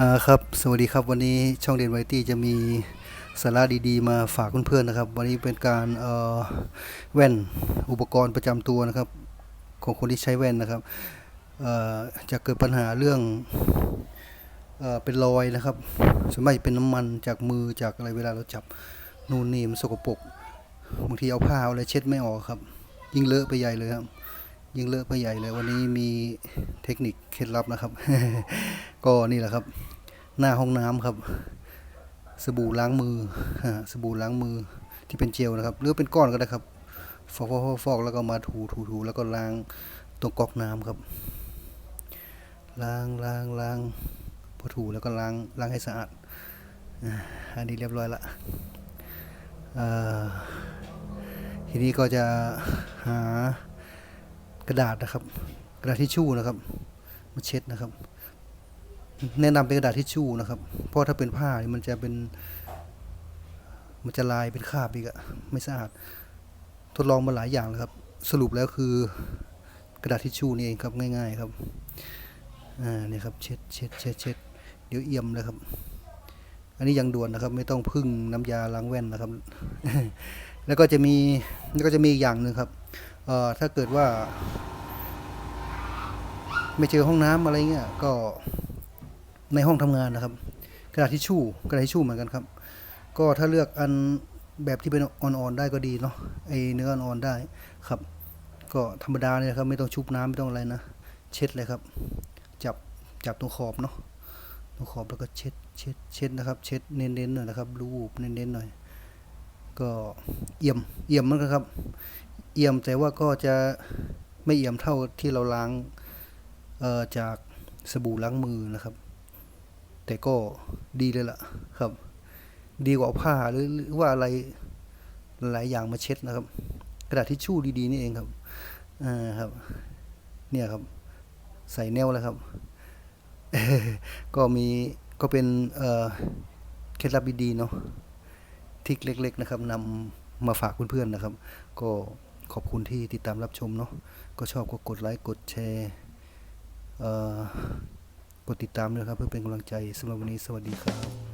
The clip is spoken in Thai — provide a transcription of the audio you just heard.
อ่าครับสวัสดีครับวันนี้ช่องเรียนไวตี้จะมีสาระดีๆ มาฝากเพื่อนๆนะครับ วันนี้เป็นการเอ่อแว่นอุปกรณ์ประจำตัวนะครับ ของคนที่ใช้แว่นนะครับเอ่อจะเกิดปัญหาเรื่องเอ่อเป็นรอยนะครับส่วนมากจะเป็นน้ำมันจากมือจากอะไรเวลาเราจับนู่นนี่มันสกปรกบางทีเอาผ้าเอาอะไรเช็ดไม่ออกครับ ยิ่งเลอะไปใหญ่เลยครับ ยิ่งเลอะไปใหญ่เลยวันนี้มีเทคนิคเคล็ดลับนะครับ ก็นี่แหละครับ หน้าห้องน้ำครับ สบู่ล้างมือฮะสบู่ล้างมือที่เป็นเจลนะครับหรือเป็นก้อนก็ได้ครับ ฟอกฟอกฟอกแล้วก็มาถูถูถูแล้วก็ล้างตรงก๊อกน้ำครับ ล้างล้างล้างพอถูแล้วก็ล้างล้างให้สะอาดอันนี้เรียบร้อยละทีนี้ก็จะหา กระดาษนะครับ กระดาษทิชชู่นะครับมาเช็ดนะครับ แนะนำเป็นกระดาษทิชชู่นะครับ เพราะถ้าเป็นผ้ามันจะเป็น มันจะลายเป็นคราบอีกอะไม่สะอาด ทดลองมาหลายอย่างแล้วครับ สรุปแล้วคือกระดาษทิชชู่นี่เองครับง่าย ๆครับอ่าเนี่ยครับเช็ดเช็ดเช็ดเช็ดเดี๋ยวเอี่ยมเลยครับ อันนี้ยังด่วนนะครับ ไม่ต้องพึ่งน้ำยาล้างแว่นนะครับ แล้วก็จะมีแล้วก็จะมีอีกอย่างหนึ่งครับ เอ่อถ้าเกิดว่า ไม่เจอห้องน้ำอะไรเงี้ยก็ในห้องทำงานนะครับ กระดาษทิชชู่กระดาษทิชชู่เหมือนกันครับ ก็ถ้าเลือกอันแบบที่เป็นอ่อนๆได้ก็ดีเนาะไอเนื้ออ่อนๆได้ครับ ก็ธรรมดาเนี่ยครับ ไม่ต้องชุบน้ำไม่ต้องอะไรนะเช็ดเลยครับ จับจับตรงขอบเนาะตรงขอบแล้วก็เช็ดเช็ดเช็ดนะครับ เช็ดเน้นๆหน่อยนะครับรูปเน้นๆหน่อย ก็เอี่ยมเอี่ยมมือนกันครับ เอี่ยมแต่ว่าก็จะไม่เอี่ยมเท่าที่เราล้างจากสบู่ล้างมือนะครับ แต่ก็ดีเลยล่ะครับ ดีกว่าผ้าหรือว่าอะไรหลายอย่างมาเช็ดนะครับ กระดาษทิชชู่ดีๆนี่เองครับอ่าครับ เนี่ยครับ ใส่แนวแล้วครับ ก็มีก็เป็นเคล็ดลับดีๆเนาะทิกเล็ก ๆ นะครับนำมาฝากเพื่อนๆนะครับ ก็ ขอบคุณที่ติดตามรับชมเนาะก็ชอบก็กดไลค์กดแชร์กดติดตามด้วยครับเพื่อเป็นกำลังใจสำหรับวันนี้สวัสดีครับ